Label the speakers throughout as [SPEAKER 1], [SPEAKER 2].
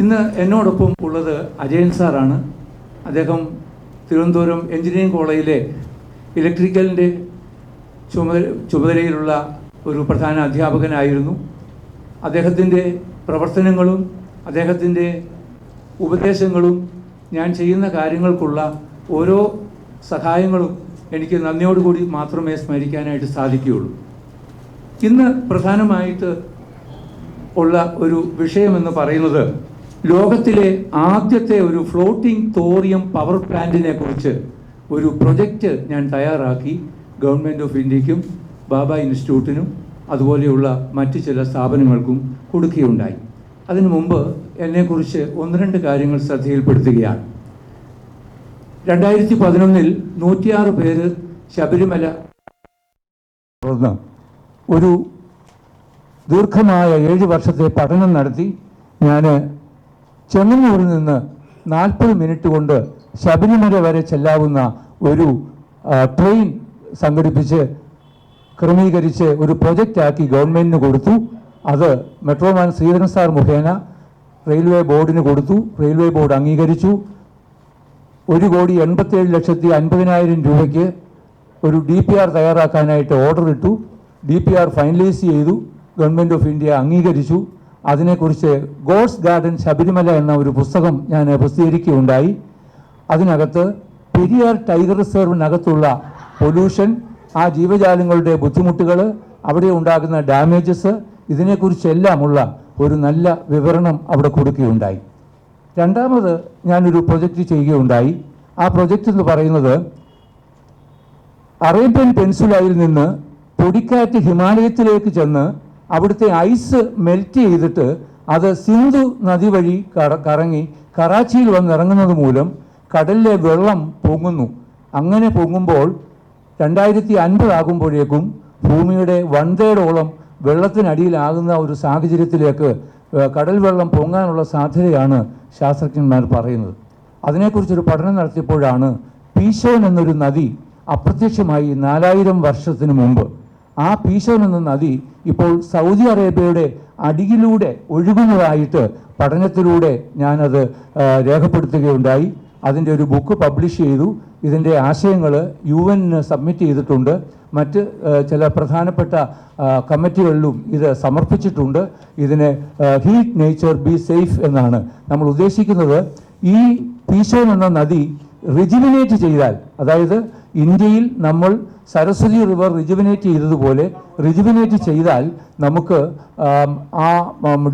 [SPEAKER 1] ഇന്ന് എന്നോടൊപ്പം ഉള്ളത് അജയൻ സാറാണ്. അദ്ദേഹം തിരുവനന്തപുരം എഞ്ചിനീയറിംഗ് കോളേജിലെ ഇലക്ട്രിക്കലിന്റെ ചുമതല ചുമതലയിലുള്ള ഒരു പ്രധാന അധ്യാപകനായിരുന്നു. അദ്ദേഹത്തിന്റെ പ്രവർത്തനങ്ങളും അദ്ദേഹത്തിന്റെ ഉപദേശങ്ങളും ഞാൻ ചെയ്യുന്ന കാര്യങ്ങൾക്കുള്ള ഓരോ സഹായങ്ങളും എനിക്ക് നന്ദിയോടുകൂടി മാത്രമേ സ്മരിക്കാനായിട്ട് സാധിക്കുകയുള്ളൂ. ഇന്ന് പ്രധാനമായിട്ട് ഉള്ള ഒരു വിഷയമെന്ന് പറയുന്നത് ലോകത്തിലെ ആദ്യത്തെ ഒരു ഫ്ലോട്ടിംഗ് തോറിയം പവർ പ്ലാന്റിനെ കുറിച്ച് ഒരു പ്രൊജക്റ്റ് ഞാൻ തയ്യാറാക്കി ഗവൺമെന്റ് ഓഫ് ഇന്ത്യക്കും ബാബ ഇൻസ്റ്റിറ്റ്യൂട്ടിനും അതുപോലെയുള്ള മറ്റ് ചില സ്ഥാപനങ്ങൾക്കും കൊടുക്കുകയുണ്ടായി. അതിനു മുമ്പ് എന്നെക്കുറിച്ച് ഒന്ന് രണ്ട് കാര്യങ്ങൾ ശ്രദ്ധയിൽപ്പെടുത്തുകയാണ്. രണ്ടായിരത്തി പതിനൊന്നിൽ നൂറ്റിയാറ് പേര് ശബരിമല തുടർന്ന് ഒരു ദീർഘമായ ഏഴ് വർഷത്തെ പഠനം നടത്തി ഞാൻ ചെങ്ങന്നൂരിൽ നിന്ന് നാൽപ്പത് മിനിറ്റ് കൊണ്ട് ശബരിമല വരെ ചെല്ലാവുന്ന ഒരു ട്രെയിൻ സംഘടിപ്പിച്ച് ക്രമീകരിച്ച് ഒരു പ്രൊജക്റ്റാക്കി ഗവൺമെന്റിന് കൊടുത്തു. അത് മെട്രോമാൻ ശ്രീധരൻ സാർ മുഖേന റെയിൽവേ ബോർഡിന് കൊടുത്തു. റെയിൽവേ ബോർഡ് അംഗീകരിച്ചു. ഒരു കോടി എൺപത്തേഴ് ലക്ഷത്തി അൻപതിനായിരം രൂപയ്ക്ക് ഒരു ഡി പി ആർ തയ്യാറാക്കാനായിട്ട് ഓർഡർ ഇട്ടു. ഡി പി ആർ ഫൈനലൈസ് ചെയ്തു. ഗവൺമെന്റ് ഓഫ് ഇന്ത്യ അംഗീകരിച്ചു. അതിനെക്കുറിച്ച് ഗോഡ്സ് ഗാർഡൻ ശബരിമല എന്ന ഒരു പുസ്തകം ഞാൻ പ്രസിദ്ധീകരിക്കുകയുണ്ടായി. അതിനകത്ത് പെരിയാർ ടൈഗർ റിസർവിനകത്തുള്ള പൊല്യൂഷൻ ആ ജീവജാലങ്ങളുടെ ബുദ്ധിമുട്ടുകൾ അവിടെ ഉണ്ടാകുന്ന ഡാമേജസ് ഇതിനെക്കുറിച്ചെല്ലാമുള്ള ഒരു നല്ല വിവരണം അവിടെ കൊടുക്കുകയുണ്ടായി. രണ്ടാമത് ഞാനൊരു പ്രൊജക്റ്റ് ചെയ്യുകയുണ്ടായി. ആ പ്രൊജക്റ്റ് എന്ന് പറയുന്നത് അറേബ്യൻ പെൻസുലയിൽ നിന്ന് പൊടിക്കാറ്റ് ഹിമാലയത്തിലേക്ക് ചെന്ന് അവിടുത്തെ ഐസ് മെൽറ്റ് ചെയ്തിട്ട് അത് സിന്ധു നദി വഴി കറ കറങ്ങി കറാച്ചിയിൽ വന്നിറങ്ങുന്നത് മൂലം കടലിലെ വെള്ളം പൊങ്ങുന്നു. അങ്ങനെ പൊങ്ങുമ്പോൾ രണ്ടായിരത്തി അൻപതാകുമ്പോഴേക്കും ഭൂമിയുടെ വൺതേടോളം വെള്ളത്തിനടിയിലാകുന്ന ഒരു സാഹചര്യത്തിലേക്ക് കടൽ വെള്ളം പൊങ്ങാനുള്ള സാധ്യതയാണ് ശാസ്ത്രജ്ഞന്മാർ പറയുന്നത്. അതിനെക്കുറിച്ചൊരു പഠനം നടത്തിയപ്പോഴാണ് പീശോൻ എന്നൊരു നദി അപ്രത്യക്ഷമായി നാലായിരം വർഷത്തിന് മുമ്പ് ആ പീശോൻ എന്ന നദി ഇപ്പോൾ സൗദി അറേബ്യയുടെ അടിയിലൂടെ ഒഴുകുന്നതായിട്ട് പഠനത്തിലൂടെ ഞാനത് രേഖപ്പെടുത്തുകയുണ്ടായി. അതിന്റെ ഒരു ബുക്ക് പബ്ലിഷ് ചെയ്തു. ഇതിന്റെ ആശയങ്ങൾ യു എന്നിന് സബ്മിറ്റ് ചെയ്തിട്ടുണ്ട്. മറ്റ് ചില പ്രധാനപ്പെട്ട കമ്മിറ്റികളിലും ഇത് സമർപ്പിച്ചിട്ടുണ്ട്. ഇതിനെ ഹീറ്റ് നേച്ചർ ബി സേഫ് എന്നാണ് നമ്മൾ ഉദ്ദേശിക്കുന്നത്. ഈ പീശോൻ എന്ന നദി റിജിമിനേറ്റ് ചെയ്താൽ അതായത് ഇന്ത്യയിൽ നമ്മൾ സരസ്വതി റിവർ റിജുവിനേറ്റ് ചെയ്തതുപോലെ റിജുവിനേറ്റ് ചെയ്താൽ നമുക്ക് ആ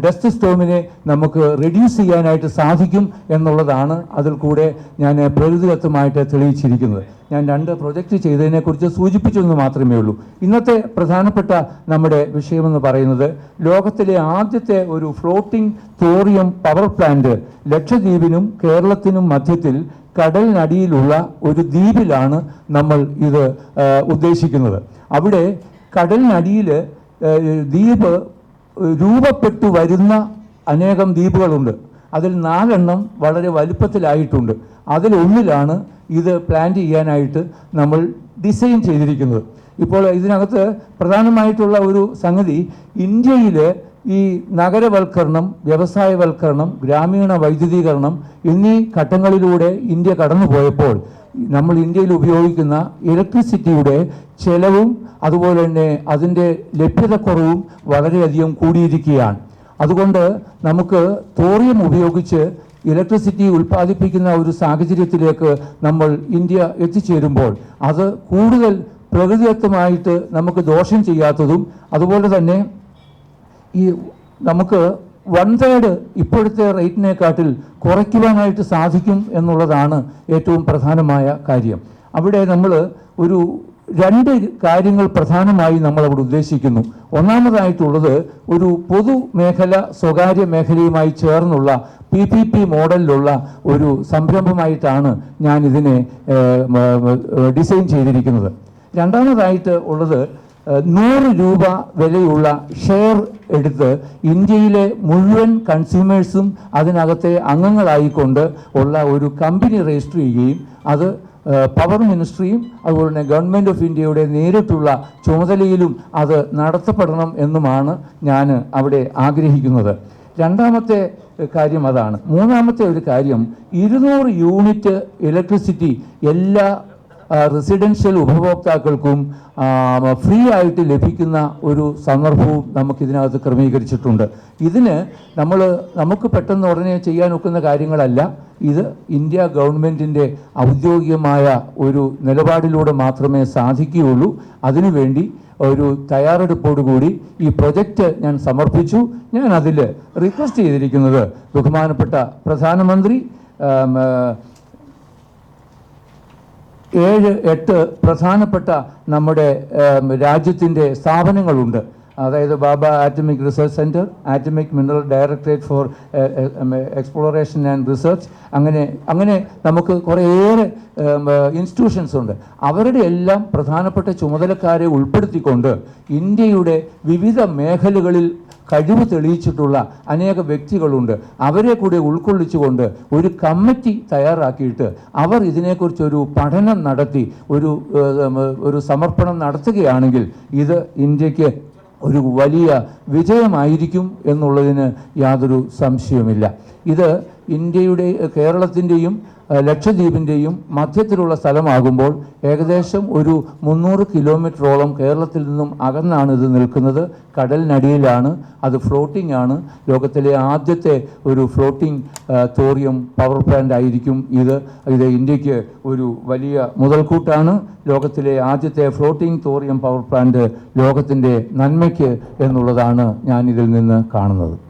[SPEAKER 1] ഡസ്റ്റ് സ്റ്റോമിനെ നമുക്ക് റെഡ്യൂസ് ചെയ്യാനായിട്ട് സാധിക്കും എന്നുള്ളതാണ് അതിൽ കൂടെ ഞാൻ പ്രകൃതിദത്തമായിട്ട് തെളിയിച്ചിരിക്കുന്നത്. ഞാൻ രണ്ട് പ്രൊജക്റ്റ് ചെയ്തതിനെക്കുറിച്ച് സൂചിപ്പിച്ചു എന്ന് മാത്രമേ ഉള്ളൂ. ഇന്നത്തെ പ്രധാനപ്പെട്ട നമ്മുടെ വിഷയമെന്ന് പറയുന്നത് ലോകത്തിലെ ആദ്യത്തെ ഒരു ഫ്ലോട്ടിംഗ് തോറിയം പവർ പ്ലാന്റ് ലക്ഷദ്വീപിനും കേരളത്തിനും മധ്യത്തിൽ കടലിനടിയിലുള്ള ഒരു ദ്വീപിലാണ് നമ്മൾ ഇത് ഉദ്ദേശിക്കുന്നത്. അവിടെ കടലിനടിയിൽ ദ്വീപ് രൂപപ്പെട്ടു വരുന്ന അനേകം ദ്വീപുകളുണ്ട്. അതിൽ നാലെണ്ണം വളരെ വലുപ്പത്തിലായിട്ടുണ്ട്. അതിലൊന്നിലാണ് ഇത് പ്ലാൻ ചെയ്യാനായിട്ട് നമ്മൾ ഡിസൈൻ ചെയ്തിരിക്കുന്നത്. ഇപ്പോൾ ഇതിനകത്ത് പ്രധാനമായിട്ടുള്ള ഒരു സംഗതി ഇന്ത്യയിൽ ഈ നഗരവൽക്കരണം വ്യവസായവൽക്കരണം ഗ്രാമീണ വൈദ്യുതീകരണം എന്നീ ഘട്ടങ്ങളിലൂടെ ഇന്ത്യ കടന്നുപോയപ്പോൾ നമ്മൾ ഇന്ത്യയിൽ ഉപയോഗിക്കുന്ന ഇലക്ട്രിസിറ്റിയുടെ ചെലവും അതുപോലെ തന്നെ അതിന്റെ ലഭ്യതക്കുറവും വളരെയധികം കൂടിയിരിക്കുകയാണ്. അതുകൊണ്ട് നമുക്ക് തോറിയം ഉപയോഗിച്ച് ഇലക്ട്രിസിറ്റി ഉൽപ്പാദിപ്പിക്കുന്ന ഒരു സാഹചര്യത്തിലേക്ക് നമ്മൾ ഇന്ത്യ എത്തിച്ചേരുമ്പോൾ അത് കൂടുതൽ പ്രകൃതിദത്തമായിട്ട് നമുക്ക് ദോഷം ചെയ്യാത്തതും അതുപോലെ തന്നെ ഈ നമുക്ക് വൺ തേർഡ് ഇപ്പോഴത്തെ റേറ്റിനെക്കാട്ടിൽ കുറയ്ക്കുവാനായിട്ട് സാധിക്കും എന്നുള്ളതാണ് ഏറ്റവും പ്രധാനമായ കാര്യം. അവിടെ നമ്മൾ ഒരു രണ്ട് കാര്യങ്ങൾ പ്രധാനമായി നമ്മൾ അവിടെ ഉദ്ദേശിക്കുന്നു. ഒന്നാമതായിട്ടുള്ളത് ഒരു പൊതുമേഖല സ്വകാര്യ മേഖലയുമായി ചേർന്നുള്ള പി പി പി മോഡലിലുള്ള ഒരു സംരംഭമായിട്ടാണ് ഞാൻ ഇതിനെ ഡിസൈൻ ചെയ്തിരിക്കുന്നത്. രണ്ടാമതായിട്ട് ഉള്ളത് നൂറ് രൂപ വിലയുള്ള ഷെയർ എടുത്ത് ഇന്ത്യയിലെ മുഴുവൻ കൺസ്യൂമേഴ്സും അതിനകത്തെ അംഗങ്ങളായിക്കൊണ്ട് ഉള്ള ഒരു കമ്പനി രജിസ്റ്റർ ചെയ്യുകയും അത് പവർ മിനിസ്ട്രിയും അതുപോലെ തന്നെ ഗവൺമെന്റ് ഓഫ് ഇന്ത്യയുടെ നേരിട്ടുള്ള ചുമതലയിലും അത് നടത്തപ്പെടണം എന്നുമാണ് ഞാൻ അവിടെ ആഗ്രഹിക്കുന്നത്. രണ്ടാമത്തെ കാര്യം അതാണ്. മൂന്നാമത്തെ ഒരു കാര്യം ഇരുന്നൂറ് യൂണിറ്റ് ഇലക്ട്രിസിറ്റി എല്ലാ റെസിഡൻഷ്യൽ ഉപഭോക്താക്കൾക്കും ഫ്രീ ആയിട്ട് ലഭിക്കുന്ന ഒരു സന്ദർഭവും നമുക്കിതിനകത്ത് ക്രമീകരിച്ചിട്ടുണ്ട്. ഇതിന് നമ്മൾ നമുക്ക് പെട്ടെന്ന് ഉടനെ ചെയ്യാൻ ഒക്കുന്ന കാര്യങ്ങളല്ല. ഇത് ഇന്ത്യ ഗവൺമെന്റിന്റെ ഔദ്യോഗികമായ ഒരു നിലപാടിലൂടെ മാത്രമേ സാധിക്കുകയുള്ളൂ. അതിനുവേണ്ടി ഒരു തയ്യാറെടുപ്പോടുകൂടി ഈ പ്രൊജക്റ്റ് ഞാൻ സമർപ്പിച്ചു. ഞാൻ അതിൽ റിക്വസ്റ്റ് ചെയ്തിരിക്കുന്നത് ബഹുമാനപ്പെട്ട പ്രധാനമന്ത്രി ഏഴ് എട്ട് പ്രധാനപ്പെട്ട നമ്മുടെ രാജ്യത്തിന്റെ സ്ഥാപനങ്ങളുണ്ട്. അതായത് Bhabha atomic research centre atomic mineral directorate for exploration and research. അങ്ങനെ അങ്ങനെ നമുക്ക് കുറേയേറെ ഇൻസ്റ്റിറ്റ്യൂഷൻസ് ഉണ്ട്. അവരുടെ എല്ലാം പ്രധാനപ്പെട്ട ചുമതലക്കാരെ ഉൾപ്പെടുത്തിക്കൊണ്ട് ഇന്ത്യയുടെ വിവിധ മേഖലകളിൽ കഴിവ് തെളിയിച്ചിട്ടുള്ള അനേക വ്യക്തികളുണ്ട്. അവരെ കൂടി ഉൾക്കൊള്ളിച്ചുകൊണ്ട് ഒരു കമ്മിറ്റി തയ്യാറാക്കിയിട്ട് അവർ ഇതിനെക്കുറിച്ചൊരു പഠനം നടത്തി ഒരു ഒരു സമർപ്പണം നടത്തുകയാണെങ്കിൽ ഇത് ഇന്ത്യയ്ക്ക് ഒരു വലിയ വിജയമായിരിക്കും എന്നുള്ളതിന് യാതൊരു സംശയവുമില്ല. ഇത് ഇന്ത്യയുടെ കേരളത്തിന്റെയും ലക്ഷദ്വീപിന്റെയും മധ്യത്തിലുള്ള സ്ഥലമാകുമ്പോൾ ഏകദേശം ഒരു മുന്നൂറ് കിലോമീറ്ററോളം കേരളത്തിൽ നിന്നും അകന്നാണ് ഇത് നിൽക്കുന്നത്. കടലിനടിയിലാണ്. അത് ഫ്ലോട്ടിംഗ് ആണ്. ലോകത്തിലെ ആദ്യത്തെ ഒരു ഫ്ലോട്ടിംഗ് തോറിയം പവർ പ്ലാന്റ് ആയിരിക്കും ഇത്. ഇത് ഇന്ത്യയ്ക്ക് ഒരു വലിയ മുതൽക്കൂട്ടാണ്. ലോകത്തിലെ ആദ്യത്തെ ഫ്ലോട്ടിംഗ് തോറിയം പവർ പ്ലാന്റ് ലോകത്തിന്റെ നന്മയ്ക്ക് എന്നുള്ളതാണ് ഞാൻ ഇതിൽ നിന്ന് കാണുന്നത്.